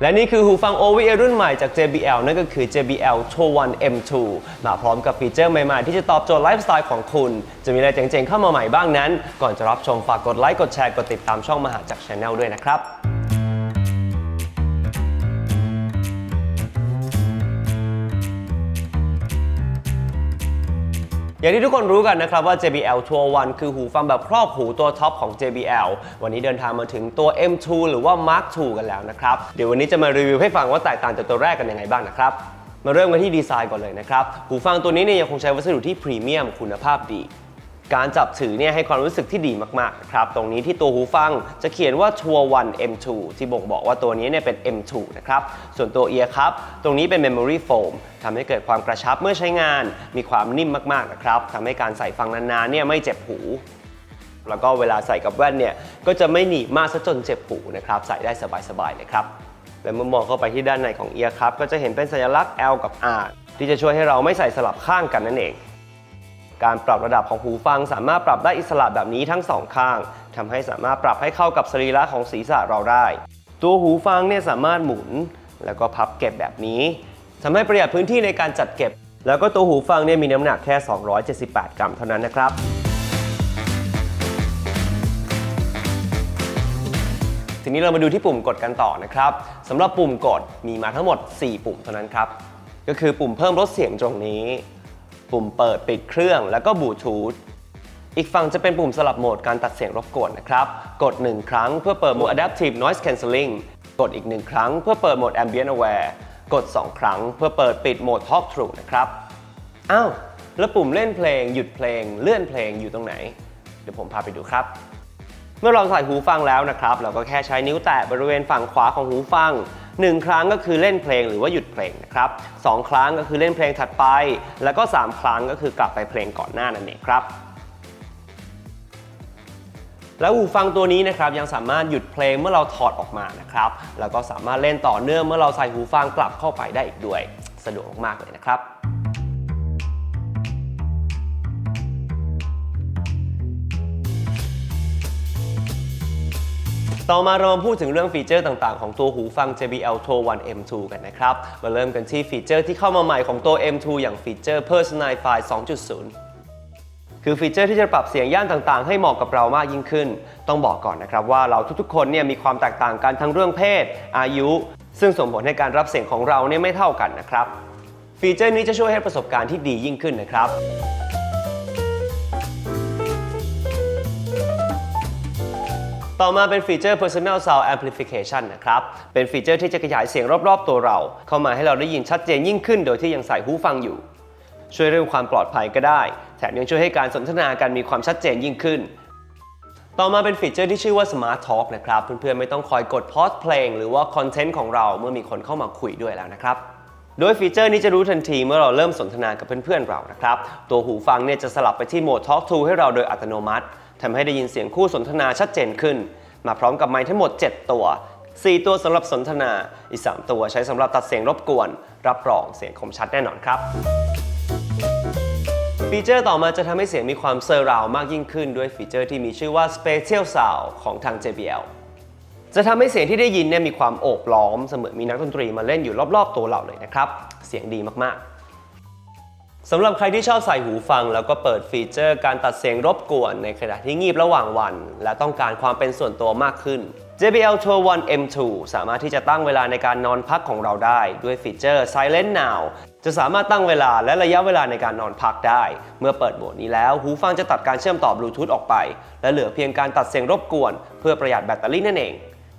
และนี่คือหูฟัง OVA รุ่นใหม่จาก JBL นั่นก็คือ JBL t o One M2 มาพร้อมกับฟีเจอร์ใหม่ๆ ที่จะตอบโจทย์ไลฟ์สไตล์ของคุณ จะมีอะไรเจ๋งๆเข้ามาใหม่บ้างนั้น ก่อนจะรับชมฝากกดไลค์ กดแชร์ กดติดตามช่องมหาจักร Channel ด้วยนะครับ อย่างที่ทุกคนรู้กันนะครับว่า JBL Tour 1 คือหูฟังแบบครอบหูตัวท็อปของ JBL วันนี้เดินทางมาถึงตัว M2 หรือว่า Mark II กันแล้วนะครับ เดี๋ยววันนี้จะมารีวิวให้ฟังว่าแตกต่างจากตัวแรกกันยังไงบ้างนะครับมาเริ่มกันที่ดีไซน์ก่อนเลยนะครับ หูฟังตัวนี้เนี่ยยังคงใช้วัสดุที่พรีเมียมคุณภาพดี การจับถือเนี่ยให้ความรู้สึกที่ดีมากๆนะครับตรงนี้ที่ตัวหูฟังจะเขียนว่า Tour 1 M2 ที่บ่งบอกว่าตัวนี้เนี่ยเป็น M2 นะครับส่วนตัวเอียร์ครับตรงนี้เป็น Memory Foam ทำให้เกิดความกระชับเมื่อใช้งาน มีความนิ่มมากๆนะครับทำให้การใส่ฟังนานๆเนี่ยไม่เจ็บหู แล้วก็เวลาใส่กับแว่นเนี่ยก็จะไม่หนีบมากซะจนเจ็บหูนะครับใส่ได้สบายๆเลยครับและเมื่อมองเข้าไปที่ด้านในของเอียร์ครับก็จะเห็นเป็นสัญลักษณ์ L กับ R ที่จะช่วยให้เราไม่ใส่สลับข้างกันนั่นเอง การปรับระดับของหูฟังสามารถปรับได้อิสระแบบนี้ทั้งสองข้างทำให้สามารถปรับให้เข้ากับสรีระของศีรษะเราได้ ตัวหูฟังเนี่ยสามารถหมุน แล้วก็พับเก็บแบบนี้ทำให้ประหยัดพื้นที่ในการจัดเก็บ แล้วก็ตัวหูฟังเนี่ยมีน้ำหนักแค่ 278 กรัมเท่านั้นนะครับทีนี้เรามาดูที่ปุ่มกดกันต่อนะครับสำหรับปุ่มกดมีมาทั้งหมด 4 ปุ่มเท่านั้นครับ ก็คือปุ่มเพิ่มลดเสียงตรงนี้ ปุ่มเปิดปิดเครื่อง แล้วก็บลูทูธอีกฝั่งจะเป็นปุ่มสลับโหมดการตัดเสียงรบกวนนะครับ กด 1 ครั้งเพื่อเปิดโหมด Adaptive Noise Cancelling กดอีก 1 ครั้งเพื่อเปิดโหมด Ambient Aware กด 2 ครั้งเพื่อเปิดปิดโหมด Talk Through นะครับ อ้าว แล้วปุ่มเล่นเพลง หยุดเพลง เลื่อนเพลงอยู่ตรงไหน เดี๋ยวผมพาไปดูครับ เมื่อเราใส่หูฟังแล้วนะครับ เราก็แค่ใช้นิ้วแตะบริเวณฝั่งขวาของหูฟัง 1 ครั้งก็คือเล่นเพลงหรือว่าหยุดเพลงนะครับสองครั้งก็คือเล่นเพลงถัดไป แล้วก็ 3 ครั้งก็คือกลับไปเพลงก่อนหน้านั่นเองครับแล้วหูฟังตัวนี้นะครับยังสามารถหยุดเพลงเมื่อเราถอดออกมานะครับแล้วก็สามารถเล่นต่อเนื่องเมื่อเราใส่หูฟังกลับเข้าไปได้อีกด้วย สะดวกมากเลยนะครับ ต่อมาเรามาพูดถึงเรื่องฟีเจอร์ต่างๆ ของตัวหูฟัง JBL Tour 1 M2 กันนะครับ มาเริ่มกันที่ฟีเจอร์ที่เข้ามาใหม่ของตัว M2 อย่างฟีเจอร์ Personify 2.0คือฟีเจอร์ที่จะปรับเสียงย่านต่างๆ ให้เหมาะกับเรามากยิ่งขึ้น ต้องบอกก่อนนะครับว่าเราทุกๆ คนเนี่ยมีความแตกต่างกันทั้งเรื่องเพศ อายุ ซึ่งส่งผลให้การรับเสียงของเราเนี่ยไม่เท่ากันนะครับ ฟีเจอร์นี้จะช่วยให้ประสบการณ์ที่ดียิ่งขึ้นนะครับ ต่อมาเป็นฟีเจอร์ Personal Sound Amplification นะครับ เป็นฟีเจอร์ที่จะขยายเสียงรอบๆ ตัวเรา เข้ามาให้เราได้ยินชัดเจนยิ่งขึ้น โดยที่ยังใส่หูฟังอยู่ ช่วยเรื่องความปลอดภัยก็ได้ แถมยังช่วยให้การสนทนากันมีความชัดเจนยิ่งขึ้น ต่อมาเป็นฟีเจอร์ที่ชื่อว่า Smart Talk นะครับ เพื่อนๆ ไม่ต้องคอยกดพอสเพลงหรือว่าคอนเทนต์ของเราเมื่อมีคนเข้ามาคุยด้วยแล้วนะครับโดยฟีเจอร์นี้จะรู้ทันทีเมื่อเราเริ่มสนทนากับเพื่อนๆเรานะครับ ตัวหูฟังเนี่ยจะสลับไปที่โหมด Talk to ให้เราโดยอัตโนมัติ ทำให้ได้ยินเสียงคู่สนทนาชัดเจนขึ้น มาพร้อมกับไมค์ทั้งหมด 7 ตัว 4 ตัวสำหรับสนทนา อีก 3 ตัวใช้สำหรับตัดเสียงรบกวน รับรองเสียงคมชัดแน่นอนครับฟีเจอร์ต่อมาจะทำให้เสียงมีความเซอร์ราวมากยิ่งขึ้นด้วยฟีเจอร์ที่มีชื่อว่า Spatial Sound ของทาง JBL จะทำให้เสียงที่ได้ยินเนี่ยมีความโอบล้อมเสมือนมีนักดนตรีมาเล่นอยู่รอบ ๆ ตัวเราเลยนะครับ เสียงดีมากๆ สำหรับใครที่ชอบใส่หูฟัง แล้วก็เปิดฟีเจอร์การตัดเสียงรบกวนในขณะที่งีบระหว่างวัน และต้องการความเป็นส่วนตัวมากขึ้น JBL Tour 1 M2 สามารถที่จะตั้งเวลาในการนอนพักของเราได้ ด้วยฟีเจอร์ Silent Now จะสามารถตั้งเวลาและระยะเวลาในการนอนพักได้ เมื่อเปิดโหมดนี้แล้ว หูฟังจะตัดการเชื่อมต่อบลูทูธออกไป และเหลือเพียงการตัดเสียงรบกวน เพื่อประหยัดแบตเตอรี่นั่นเอง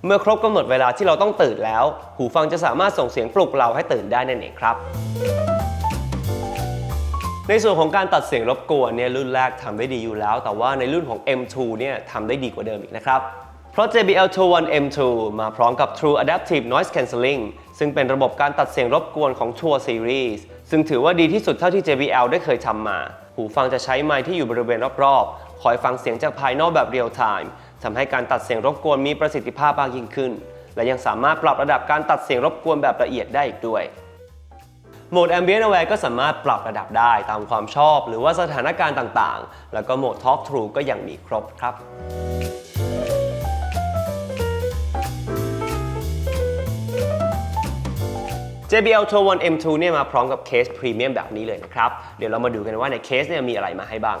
เมื่อครบกำหนดเวลาที่เราต้องตื่นแล้ว หูฟังจะสามารถส่งเสียงปลุกเราให้ตื่นได้นั่นเองครับ ในส่วนของการตัดเสียงรบกวนเนี่ยรุ่นแรกทำได้ดีอยู่แล้ว แต่ว่าในรุ่นของ M2 เนี่ยทำได้ดีกว่าเดิมอีกนะครับเพราะ JBL Tour 1 M2 มาพร้อมกับ True Adaptive Noise Cancelling ซึ่งเป็นระบบการตัดเสียงรบกวนของ Tour Series ซึ่งถือว่าดีที่สุดเท่าที่ JBL ได้เคยทำมา หูฟังจะใช้ไมค์ที่อยู่บริเวณรอบๆ คอยฟังเสียงจากภายนอกแบบเรียลไทม์ทำให้การตัดเสียงรบกวนมีประสิทธิภาพมากยิ่งขึ้น และยังสามารถปรับระดับการตัดเสียงรบกวนแบบละเอียดได้อีกด้วย โหมด Ambient Aware ก็สามารถปรับระดับได้ตามความชอบหรือว่าสถานการณ์ต่างๆ แล้วก็โหมด Talk Through ก็ยังมีครบครับ JBL Tour 1 M2 เนี่ยมาพร้อมกับเคสพรีเมียมแบบนี้เลยนะครับ เดี๋ยวเรามาดูกันว่าในเคสเนี่ยมีอะไรมาให้บ้าง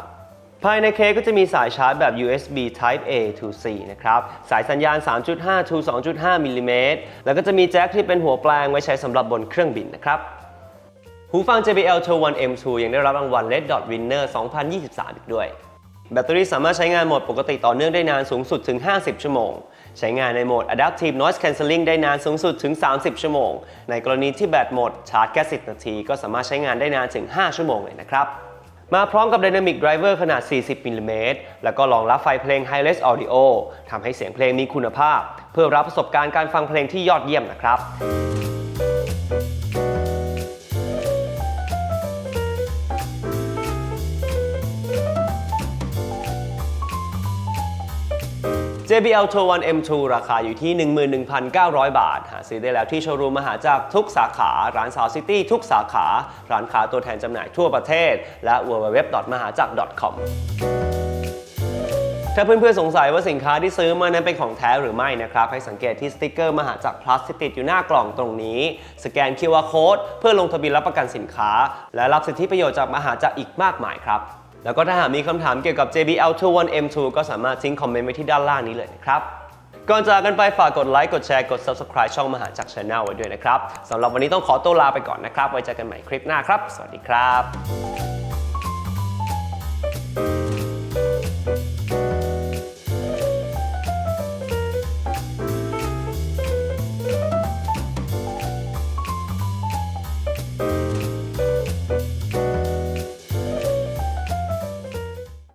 ภายในเคสก็จะมีสายชาร์จแบบ USB Type A to C นะครับ สายสัญญาณ 3.5 to 2.5มิลลิเมตรแล้วก็จะมีแจ็คที่เป็นหัวแปลงไว้ใช้สำหรับบนเครื่องบินนะครับ หูฟัง JBL Tour 1 M2 ยังได้รับรางวัล Red Dot Winner 2023 อีกด้วย แบตเตอรี่สามารถใช้งานโหมดปกติต่อเนื่องได้นานสูงสุดถึง 50 ชั่วโมง ใช้งานในโหมด Adaptive Noise Cancelling ได้นานสูงสุดถึง 30 ชั่วโมง ในกรณีที่แบตหมดชาร์จแค่10 นาที ก็สามารถใช้งานได้นานถึง 5 ชั่วโมงเลยนะครับ มาพร้อมกับ Dynamic Driver ขนาด 40 มิลลิเมตร แล้วก็รองรับไฟเพลง Hi-Res Audio ทำให้เสียงเพลงมีคุณภาพ เพื่อรับประสบการณ์การฟังเพลงที่ยอดเยี่ยมนะครับ JBL Tour 1 M2 ราคาอยู่ที่ 11,900 บาท หาซื้อได้แล้วที่โชว์รูมมหาจักรทุกสาขา ร้าน Sound City ทุกสาขา ร้านค้าตัวแทนจำหน่ายทั่วประเทศ และ www.mahajak.com ถ้าเพื่อนๆสงสัยว่าสินค้าที่ซื้อมานั้นเป็นของแท้หรือไม่นะครับ ให้สังเกตที่สติกเกอร์มหาจักร plus ที่ติดอยู่หน้ากล่องตรงนี้ สแกน QR code เพื่อลงทะเบียนรับประกันสินค้า และรับสิทธิประโยชน์จากมหาจักรอีกมากมายครับ แล้วก็ถ้าหากมีคำถามเกี่ยวกับ JBL 21 M2 ก็สามารถทิ้งคอมเมนต์ไว้ที่ด้านล่างนี้เลยนะครับ ก่อนจากกันไปฝากกดไลค์ กดแชร์ กด Subscribe ช่องมหาจักร Channel ไว้ด้วยนะครับสำหรับวันนี้ต้องขอตัวลาไปก่อนนะครับ ไว้เจอกันใหม่คลิปหน้าครับ สวัสดีครับ